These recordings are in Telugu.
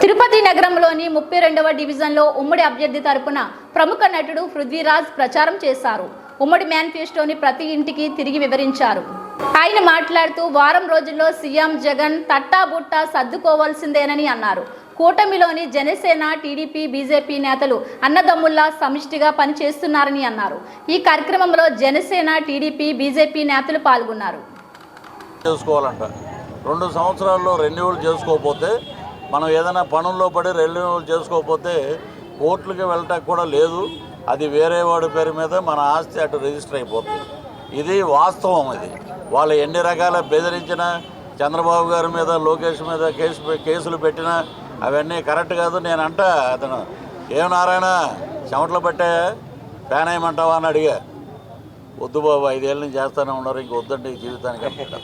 తిరుపతి నగరంలోని ముప్పై రెండవ డివిజన్లో ఉమ్మడి అభ్యర్థి తరపున ప్రముఖ నటుడు పృథ్వీరాజ్ ప్రచారం చేశారు. ఉమ్మడి మేనిఫెస్టోని ప్రతి ఇంటికి తిరిగి వివరించారు. ఆయన మాట్లాడుతూ వారం రోజుల్లో సీఎం జగన్ తట్టాబుట్టా సర్దుకోవాల్సిందేనని అన్నారు. కూటమిలోని జనసేన టీడీపీ బీజేపీ నేతలు అన్నదమ్ముల్లా సమిష్టిగా పనిచేస్తున్నారని అన్నారు. ఈ కార్యక్రమంలో జనసేన టీడీపీ బీజేపీ నేతలు పాల్గొన్నారు. చేసుకోవాలంట. రెండు సంవత్సరాల్లో రెన్యువల్ చేసుకోకపోతే మనం ఏదైనా పనుల్లో పడి రెన్యువల్ చేసుకోకపోతే కోర్టులకి వెళ్ళటానికి కూడా లేదు. అది వేరే వాడి పేరు మీద మన ఆస్తి అటు రిజిస్టర్ అయిపోతుంది. ఇది వాస్తవం ఇది. వాళ్ళు ఎన్ని రకాల బెదిరించినా చంద్రబాబు గారి మీద లోకేష్ మీద కేసు కేసులు పెట్టినా అవన్నీ కరెక్ట్ కాదు. నేను అంట అతను ఏం నారాయణ చెమటలు పట్టే ఫ్యాన్ వేయమంటావా? అని అడిగా. వద్దు బాబు ఐదేళ్ళ నుంచి చేస్తూనే ఉన్నారు ఇంక వద్దండి ఈ జీవితానికి అనుకుంటా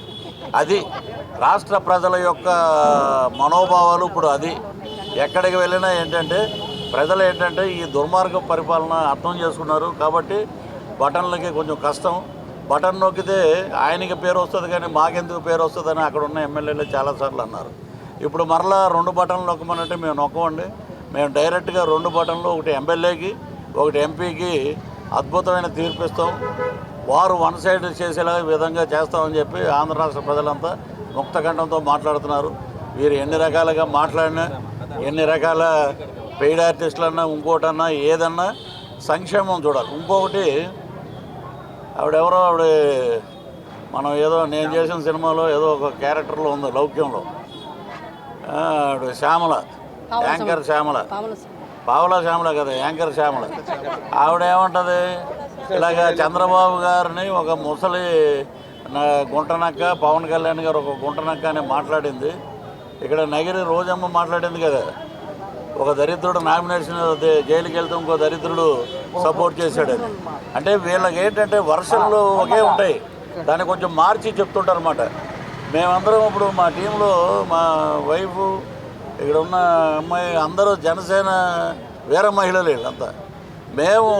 అది రాష్ట్ర ప్రజల యొక్క మనోభావాలు ఇప్పుడు అది. ఎక్కడికి వెళ్ళినా ఏంటంటే ప్రజలు ఏంటంటే ఈ దుర్మార్గ పరిపాలన అర్థం చేసుకున్నారు కాబట్టి బటన్లకి కొంచెం కష్టం. బటన్ నొక్కితే ఆయనకి పేరు వస్తుంది కానీ మాకెందుకు పేరు వస్తుందని అక్కడ ఉన్న ఎమ్మెల్యేలు చాలాసార్లు అన్నారు. ఇప్పుడు మరలా రెండు బటన్లు నొక్కమనంటే మేము నొక్కమండి. మేము డైరెక్ట్గా రెండు బటన్లు ఒకటి ఎమ్మెల్యేకి ఒకటి ఎంపీకి అద్భుతమైన తీర్పు ఇస్తాం వారు వన్ సైడ్ చేసేలా విధంగా చేస్తామని చెప్పి ఆంధ్ర రాష్ట్ర ప్రజలంతా ముక్తకంఠంతో మాట్లాడుతున్నారు. వీరు ఎన్ని రకాలుగా మాట్లాడినా ఎన్ని రకాల పెయిడ్ ఆర్టిస్టులన్నా ఇంకోటన్నా ఏదన్నా సంక్షేమం చూడాలి. ఇంకొకటి ఆవిడెవరో ఆవిడ మనం ఏదో నేను చేసిన సినిమాలో ఏదో ఒక క్యారెక్టర్లో ఉంది లౌక్యంలో. ఆవిడ శ్యామల యాంకర్ శ్యామల. పావలా శ్యామల కదా యాంకర్ శ్యామల. ఆవిడ ఏమంటది? ఇలాగ చంద్రబాబు గారిని ఒక ముసలి గుంటనక్క పవన్ కళ్యాణ్ గారు ఒక గుంటనక్క అని మాట్లాడింది. ఇక్కడ నగిరి రోజమ్మ మాట్లాడింది కదా. ఒక దరిద్రుడు నామినేషన్ జైలుకి వెళ్తే ఇంకో దరిద్రుడు సపోర్ట్ చేశాడని అంటే వీళ్ళకి ఏంటంటే వర్షంలో ఒకే ఉంటాయి. దాన్ని కొంచెం మార్చి చెప్తుంటారు అనమాట మేమందరం ఇప్పుడు మా టీంలో మా వైఫ్ ఇక్కడ ఉన్న అమ్మాయి అందరూ జనసేన వీర మహిళలు వీళ్ళంతా. మేము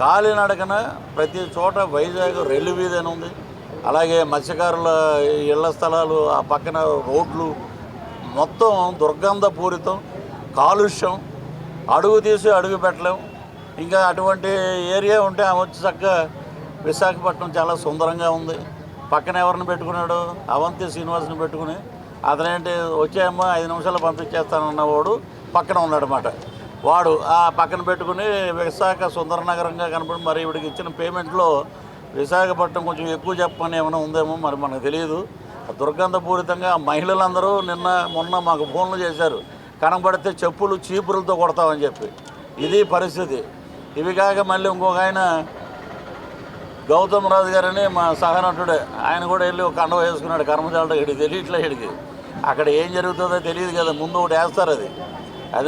కాలినడకన ప్రతి చోట వైజాగ్ రెల్లు వీధి అని ఉంది. అలాగే మత్స్యకారుల ఇళ్ళ స్థలాలు ఆ పక్కన రోడ్లు మొత్తం దుర్గంధపూరితం కాలుష్యం. అడుగు తీసి అడుగు పెట్టలేం. ఇంకా అటువంటి ఏరియా ఉంటే ఆమె వచ్చి చక్కగా విశాఖపట్నం చాలా సుందరంగా ఉంది. పక్కన ఎవరిని పెట్టుకున్నాడు? అవంతి శ్రీనివాస్ని పెట్టుకుని అతనేంటి వచ్చాయమ్మా ఐదు నిమిషాలు పంపించేస్తానన్నవాడు పక్కన ఉన్నాడనమాట వాడు ఆ పక్కన పెట్టుకుని విశాఖ సుందర నగరంగా కనపడి మరి ఇవిడికి ఇచ్చిన పేమెంట్లో విశాఖపట్నం కొంచెం ఎక్కువ చెప్పని ఏమైనా ఉందేమో మరి మనకు తెలియదు. దుర్గంధపూరితంగా మహిళలందరూ నిన్న మొన్న మాకు ఫోన్లు చేశారు. కనబడితే చెప్పులు చీపురులతో కొడతామని చెప్పి. ఇది పరిస్థితి. ఇవి కాక మళ్ళీ ఇంకొక ఆయన గౌతమ్ రాజు గారని మా సహనటుడే. ఆయన కూడా వెళ్ళి ఒక కండ వేసుకున్నాడు కర్మచారుడు ఇక్కడికి తెలియట్లే ఇక్కడికి. అక్కడ ఏం జరుగుతుందో తెలియదు కదా ముందు ఒకటి వేస్తారు అది.